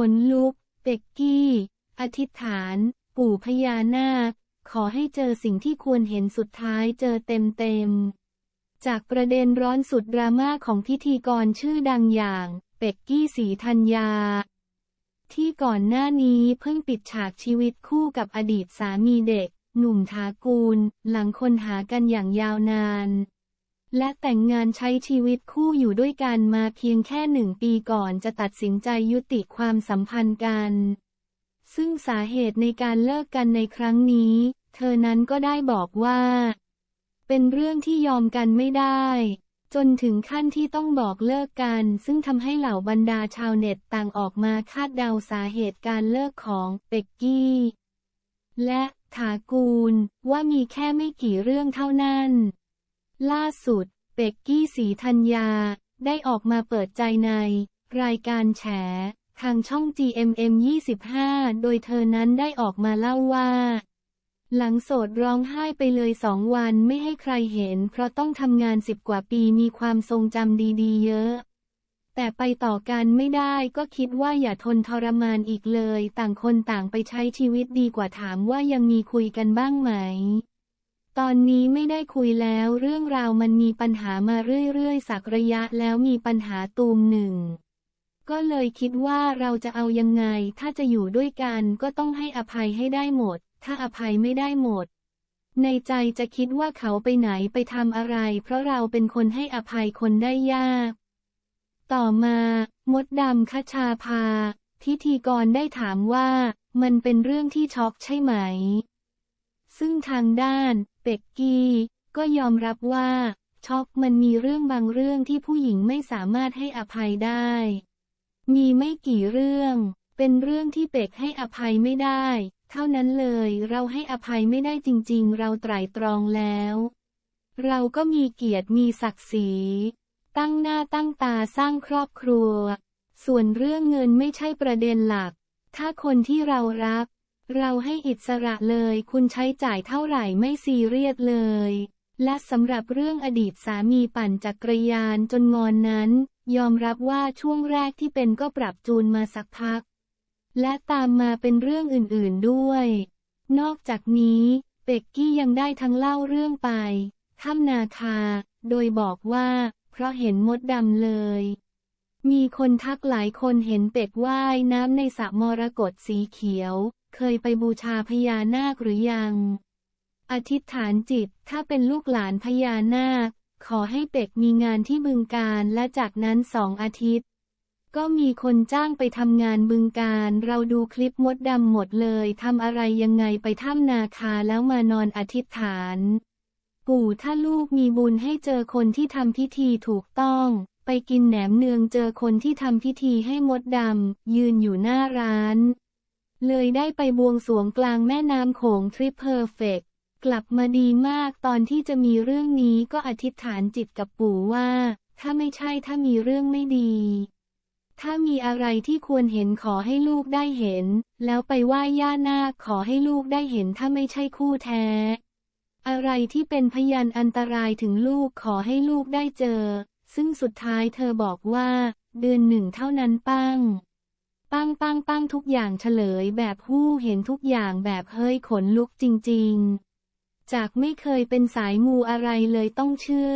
ขนลุก เป็กกี้ อธิษฐาน ปู่พญานาค ขอให้เจอสิ่งที่ควรเห็นสุดท้ายเจอเต็มเต็มๆจากประเด็นร้อนสุดดราม่าของพิธีกรชื่อดังอย่าง เป็กกี้สีธัญญา ที่ก่อนหน้านี้เพิ่งปิดฉากชีวิตคู่กับอดีตสามีเด็ก หนุ่มทากูล หลังคนหากันอย่างยาวนาน และแต่งงานใช้ชีวิตคู่อยู่ด้วยกันมาเพียงแค่หนึ่งปีก่อนจะตัดสินใจยุติความสัมพันธ์กัน ซึ่งสาเหตุในการเลิกกันในครั้งนี้ เธอนั้นก็ได้บอกว่า เป็นเรื่องที่ยอมกันไม่ได้ จนถึงขั้นที่ต้องบอกเลิกกัน ซึ่งทำให้เหล่าบรรดาชาวเน็ตต่างออกมาคาดเดาสาเหตุการเลิกของเป็กกี้ และถากูลว่ามีแค่ไม่กี่เรื่องเท่านั้น ล่าสุด เป็กกี้สีธัญญา ได้ออกมาเปิดใจใน รายการแฉ ทางช่อง GMM 25 โดยเธอนั้นได้ออกมาเล่าว่า หลังโสดร้องไห้ไปเลยสองวันไม่ให้ใครเห็น เพราะต้องทำงานสิบกว่าปีมีความทรงจำดีๆ เยอะแต่ไปต่อกันไม่ได้ก็คิดว่าอย่าทนทรมานอีกเลย ต่างคนต่างไปใช้ชีวิตดีกว่าถามว่ายังมีคุยกันบ้างไหม อนนี้ไม่ได้คุยแล้วเรื่องราวมันมีปัญหามาเรื่อยๆ สักระยะแล้วมีปัญหาตูมหนึ่ง ก็เลยคิดว่าเราจะเอายังไง ถ้าจะอยู่ด้วยกันก็ต้องให้อภัยให้ได้หมด ถ้าอภัยไม่ได้หมด ในใจจะคิดว่าเขาไปไหนไปทำอะไร เพราะเราเป็นคนให้อภัยคนได้ยาก ต่อมา มดดำคชาภาพิธีกรได้ถามว่า มันเป็นเรื่องที่ช็อกใช่ไหม ซึ่งทางด้าน เป็กกี้ ก็ยอมรับว่า ช็อกมันมีเรื่องบางเรื่องที่ผู้หญิงไม่สามารถให้อภัยได้ มีไม่กี่เรื่อง เป็นเรื่องที่เป็กให้อภัยไม่ได้ เท่านั้นเลยเราให้อภัยไม่ได้จริง ๆ เราไตร่ตรองแล้ว เราก็มีเกียรติมีศักดิ์ศรีตั้งหน้าตั้งตาสร้างครอบครัว ส่วนเรื่องเงินไม่ใช่ประเด็นหลัก ถ้าคนที่เรารัก เราให้อิสระเลย คุณใช้จ่ายเท่าไหร่ไม่ซีเรียสเลย และสำหรับเรื่องอดีตสามีปั่นจักรยานจนงอนนั้น ยอมรับว่าช่วงแรกที่เป็นก็ปรับจูนมาสักพัก และตามมาเป็นเรื่องอื่นๆด้วย นอกจากนี้เป็กกี้ยังได้ทั้งเล่าเรื่องไปถ้ำนาคา โดยบอกว่า เพราะเห็นมดดำเลย มีคนทักหลายคนเห็นเป็ดว่ายน้ำในสระมรกตสีเขียว เคยไปบูชาพญานาคหรือยัง อธิษฐานจิต ถ้าเป็นลูกหลานพญานาค ขอให้เป็กมีงานที่บึงการและจากนั้นสองอาทิตย์ ก็มีคนจ้างไปทำงานบึงการ เราดูคลิปมดดำหมดเลยทำอะไรยังไงไปถ้ำนาคาแล้วมานอนอธิษฐาน ปู่ถ้าลูกมีบุญให้เจอคนที่ทำพิธีถูกต้องไปกินแหนมเนืองเจอคนที่ทำพิธีให้มดดำยืนอยู่หน้าร้าน เลยได้ไปบวงสรวงกลางแม่น้ำโขงทริปเพอร์เฟกกลับมาดีมากตอนที่จะมีเรื่องนี้ก็อธิษฐานจิตกับปู่ว่า ถ้าไม่ใช่ถ้ามีเรื่องไม่ดี ถ้ามีอะไรที่ควรเห็นขอให้ลูกได้เห็น แล้วไปไหว้ย่านาคขอให้ลูกได้เห็นถ้าไม่ใช่คู่แท้ อะไรที่เป็นพยานอันตรายถึงลูกขอให้ลูกได้เจอ ซึ่งสุดท้ายเธอบอกว่า เดือนหนึ่งเท่านั้นปั้ง ปั้งปั้งปั้งทุกอย่างเฉลยแบบหู้เห็นทุกอย่างแบบเฮ้ยขนลุกจริง ๆ จากไม่เคยเป็นสายมูอะไรเลยต้องเชื่อ